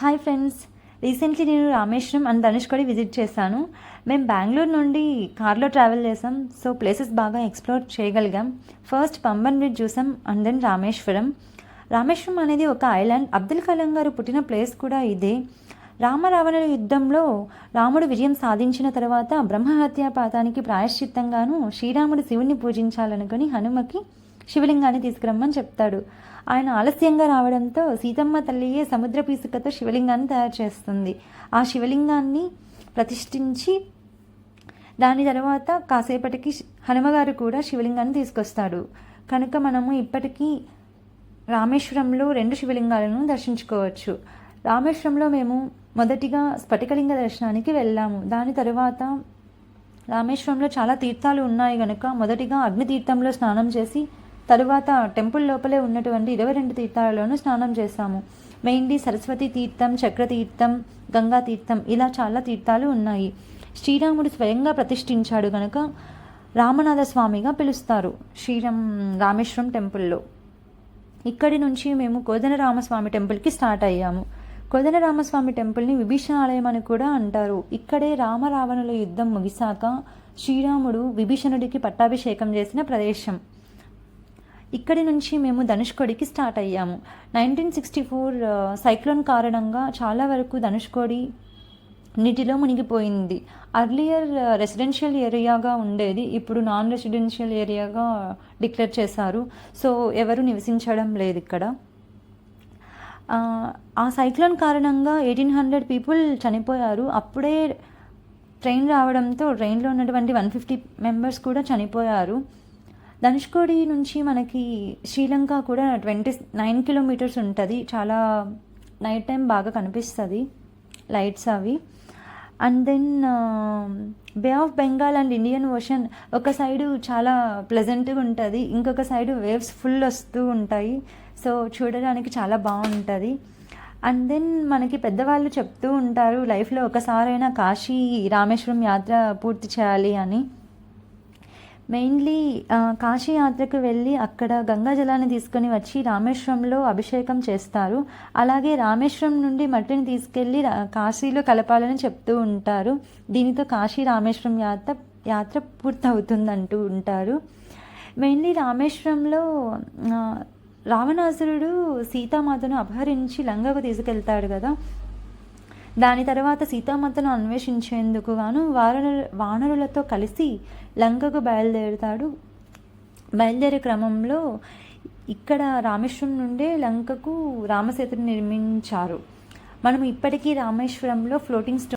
Hi friends. Recently నేను Rameswaram and Dhanushkodi visit చేశాను. మేము బెంగళూరు నుండి కార్లో ట్రావెల్ చేసాం సో ప్లేసెస్ బాగా ఎక్స్ప్లోర్ చేయగలిగాం. ఫస్ట్ పంబన్ బ్రిడ్జ్ చూసాం అండ్ దెన్ రామేశ్వరం. రామేశ్వరం అనేది ఒక ఐలాండ్. అబ్దుల్ కలాం గారు పుట్టిన ప్లేస్ కూడా ఇదే. రామరావణుల యుద్ధంలో రాముడు విజయం సాధించిన తర్వాత బ్రహ్మహత్యా పాతానికి ప్రాయశ్చిత్తంగాను శ్రీరాముడు శివుణ్ణి పూజించాలనుకుని హనుమకి శివలింగాన్ని తీసుకురమ్మని చెప్తాడు. ఆయన ఆలస్యంగా రావడంతో సీతమ్మ తల్లియే సముద్ర పీసుకతో శివలింగాన్ని తయారు చేస్తుంది. ఆ శివలింగాన్ని ప్రతిష్ఠించి దాని తర్వాత కాసేపటికి హనుమగారు కూడా శివలింగాన్ని తీసుకొస్తాడు. కనుక మనము ఇప్పటికీ రామేశ్వరంలో రెండు శివలింగాలను దర్శించుకోవచ్చు. రామేశ్వరంలో మేము మొదటిగా స్ఫటికలింగ దర్శనానికి వెళ్ళాము. దాని తరువాత రామేశ్వరంలో చాలా తీర్థాలు ఉన్నాయి కనుక మొదటిగా అగ్నితీర్థంలో స్నానం చేసి తరువాత టెంపుల్ లోపలే ఉన్నటువంటి ఇరవై రెండు తీర్థాలలోనూ స్నానం చేశాము. మెయిన్లీ సరస్వతి తీర్థం చక్రతీర్థం గంగా తీర్థం ఇలా చాలా తీర్థాలు ఉన్నాయి. శ్రీరాముడు స్వయంగా ప్రతిష్ఠించాడు కనుక రామనాథ స్వామిగా పిలుస్తారు శ్రీరామ్ రామేశ్వరం టెంపుల్లో ఇక్కడి నుంచి మేము కోదనరామస్వామి టెంపుల్కి స్టార్ట్ అయ్యాము. కోదనరామస్వామి టెంపుల్ని విభీషణాలయం అని కూడా అంటారు. ఇక్కడే రామరావణుల యుద్ధం ముగిశాక శ్రీరాముడు విభీషణుడికి పట్టాభిషేకం చేసిన ప్రదేశం. ఇక్కడి నుంచి మేము ధనుష్కోడికి స్టార్ట్ అయ్యాము. నైన్టీన్ సిక్స్టీ ఫోర్ సైక్లోన్ కారణంగా చాలా వరకు ధనుష్కోడి నీటిలో మునిగిపోయింది. అర్లియర్ రెసిడెన్షియల్ ఏరియాగా ఉండేది ఇప్పుడు నాన్ రెసిడెన్షియల్ ఏరియాగా డిక్లేర్ చేశారు. సో ఎవరు నివసించడం లేదు ఇక్కడ. ఆ, సైక్లోన్ కారణంగా ఎయిటీన్ హండ్రెడ్ పీపుల్ చనిపోయారు. అప్పుడే ట్రైన్ రావడంతో ట్రైన్లో ఉన్నటువంటి వన్ ఫిఫ్టీ మెంబర్స్ కూడా చనిపోయారు. ధనుష్కోడి నుంచి మనకి శ్రీలంక కూడా ట్వంటీ నైన్ కిలోమీటర్స్ ఉంటుంది. చాలా నైట్ టైం బాగా కనిపిస్తుంది లైట్స్ అవి. And then Bay of Bengal and Indian Ocean ఒక సైడు చాలా ప్లెజెంట్గా ఉంటుంది. ఇంకొక సైడు వేవ్స్ ఫుల్ వస్తూ ఉంటాయి. సో చూడడానికి చాలా బాగుంటుంది. అండ్ దెన్ మనకి పెద్దవాళ్ళు చెప్తూ ఉంటారు లైఫ్లో ఒకసారైనా కాశీ రామేశ్వరం యాత్ర పూర్తి చేయాలి అని. మెయిన్లీ కాశీయాత్రకు కాశీ యాత్రకు వెళ్ళి అక్కడ గంగా జలాన్ని తీసుకొని వచ్చి రామేశ్వరంలో అభిషేకం చేస్తారు. అలాగే రామేశ్వరం నుండి మట్టిని తీసుకెళ్ళి కాశీలో కలపాలని చెప్తూ ఉంటారు. దీనితో కాశీ రామేశ్వరం యాత్ర యాత్ర పూర్తవుతుందంటూ ఉంటారు. మెయిన్లీ రామేశ్వరంలో రావణాసురుడు సీతామాతను అపహరించి లంగకు తీసుకెళ్తాడు కదా. దాని తర్వాత సీతామాతను అన్వేషించేందుకు గాను వానరు వానరులతో కలిసి లంకకు బయలుదేరుతాడు. బయలుదేరే క్రమంలో ఇక్కడ రామేశ్వరం నుండే లంకకు రామసేతుని నిర్మించారు. మనం ఇప్పటికీ రామేశ్వరంలో ఫ్లోటింగ్ స్టోన్